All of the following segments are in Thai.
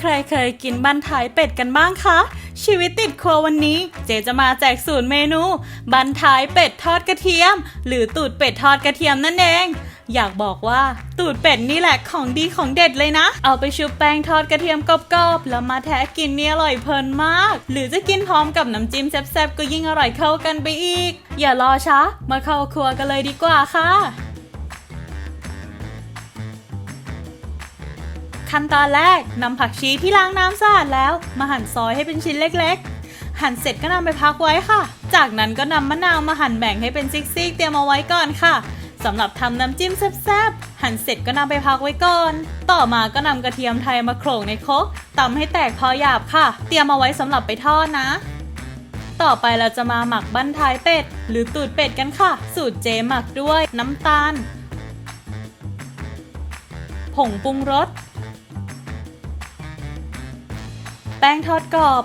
ใครเคยกินบันท้ายเป็ดกันบ้างคะ ชีวิตติดครัววันนี้ เจจะมาแจกสูตรเมนู บันท้ายเป็ดทอดกระเทียม หรือตูดเป็ดทอดกระเทียมนั่นเอง อยากบอกว่าตูดเป็ดนี่แหละของดีของเด็ดเลยนะ เอาไปชุบแป้งทอดกระเทียมกรอบๆแล้วมาแทะกินนี่อร่อยเพลินมาก หรือจะกินพร้อมกับน้ำจิ้มแซ่บๆก็ยิ่งอร่อยเข้ากันไปอีก อย่ารอช้ามาเข้าครัวกันเลยดีกว่าค่ะ ขั้นตอนแรกนำผักชีที่ล้างน้ำสะอาดแล้ว มาหั่นซอยให้เป็นชิ้นเล็กๆ หั่นเสร็จก็นำไปพักไว้ค่ะ จากนั้นก็นำมะนาวมาหั่นแบ่งให้เป็นซิกๆ เตรียมเอาไว้ก่อนค่ะสำหรับทำน้ำจิ้มแซ่บๆ หั่นเสร็จก็นำไปพักไว้ก่อน ต่อมาก็นำกระเทียมไทยมาโขลกในครกตำให้แตกพอหยาบค่ะ เตรียมเอาไว้สำหรับไปทอดนะ ต่อไปเราจะมาหมักบั้นท้ายเป็ด หรือตูดเป็ดกันค่ะ สูตรเจหมักด้วยน้ำตาล ผงปรุงรส แป้งทอดกรอบ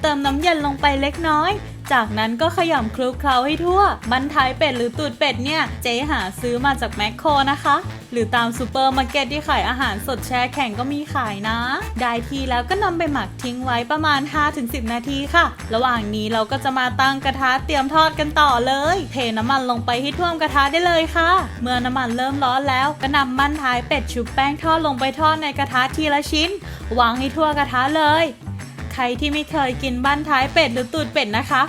เติมน้ำเย็นลงไปเล็กน้อย จากนั้นก็ขยำคลุกเคล้าให้ทั่ว บันท้ายเป็ดหรือตูดเป็ดเนี่ย เจ๊หาซื้อมาจากแมคโครนะคะ หรือตามซูเปอร์มาร์เก็ตที่ขายอาหารสดแช่แข็งก็มีขายนะ ได้ทีแล้วก็นำไปหมักทิ้งไว้ประมาณ 5-10 นาทีค่ะ ระหว่างนี้เราก็จะมาตั้งกระทะเตรียมทอดกันต่อเลย เทน้ำมันลงไปให้ท่วมกระทะได้เลยค่ะ เมื่อน้ำมันเริ่มร้อนแล้วก็นำบั้นท้ายเป็ดชุบแป้งทอดลงไปทอดในกระทะทีละชิ้น วางให้ทั่วกระทะเลย รที่ไม่เคยกินบ้านท้ายเป็ดหรือตูดเป็ดนะคะ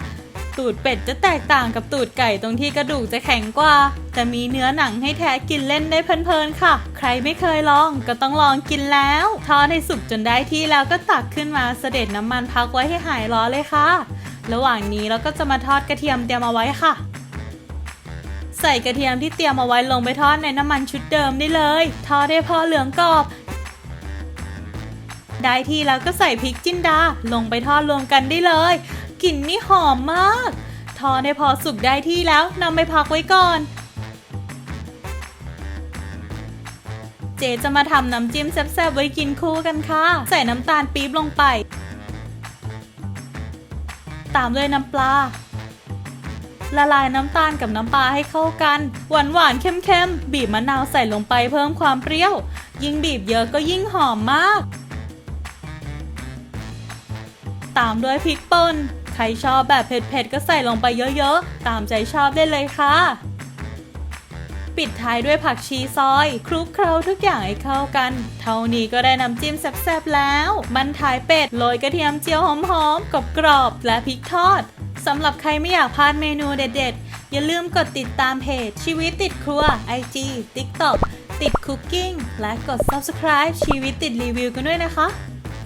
ตูดเป็ดจะแตกต่างกับตูดไก่ตรงที่กระดูกจะแข็งกว่า แต่มีเนื้อหนังให้แท้กินเล่นได้เพลินๆค่ะ ใครไม่เคยลองก็ต้องลองกินแล้วทอดให้สุกจนได้ที่แล้วก็ตักขึ้นมาเสด็จน้ำมันพักไว้ให้หายร้อนเลยค่ะ ระหว่างนี้เราก็จะมาทอดกระเทียมเตรียมเอาไว้ค่ะใส่กระเทียมที่เตรียมเอาไว้ลงไปทอดในน้ำมันชุดเดิมได้เลย ทอดให้พอเหลืองกรอบ ได้ที่แล้วก็ใส่พริกจินดาลงไปทอดรวมกันได้เลย กลิ่นนี่หอมมาก ทอดให้พอสุกได้ที่แล้วนำไปพักไว้ก่อน เจจะมาทำน้ำจิ้มแซ่บๆไว้กินคู่กันค่ะ ใส่น้ำตาลปี๊บลงไป ตามด้วยน้ำปลาละลายน้ำตาลกับน้ำปลาให้เข้ากัน หวานหวานๆเข้มๆบีบมะนาวใส่ลงไปเพิ่มความเปรี้ยว ยิ่งบีบเยอะก็ยิ่งหอมมาก ตามด้วยพริกป่น ใครชอบแบบเผ็ดๆก็ใส่ลงไปเยอะๆ ตามใจชอบได้เลยค่ะ ปิดท้ายด้วยผักชีซอย คลุกเคล้าทุกอย่างให้เข้ากัน เท่านี้ก็ได้น้ำจิ้มแซ่บๆแล้วบันท้ายเป็ดโรยกระเทียมเจียวหอมๆกรอบๆและพริกทอดสำหรับใครไม่อยากพลาดเมนูเด็ดๆ อย่าลืมกดติดตามเพจชีวิตติดครัว IG TikTok ติดคุกกิ้งและกด subscribe ชีวิตติดรีวิวกันด้วยนะคะ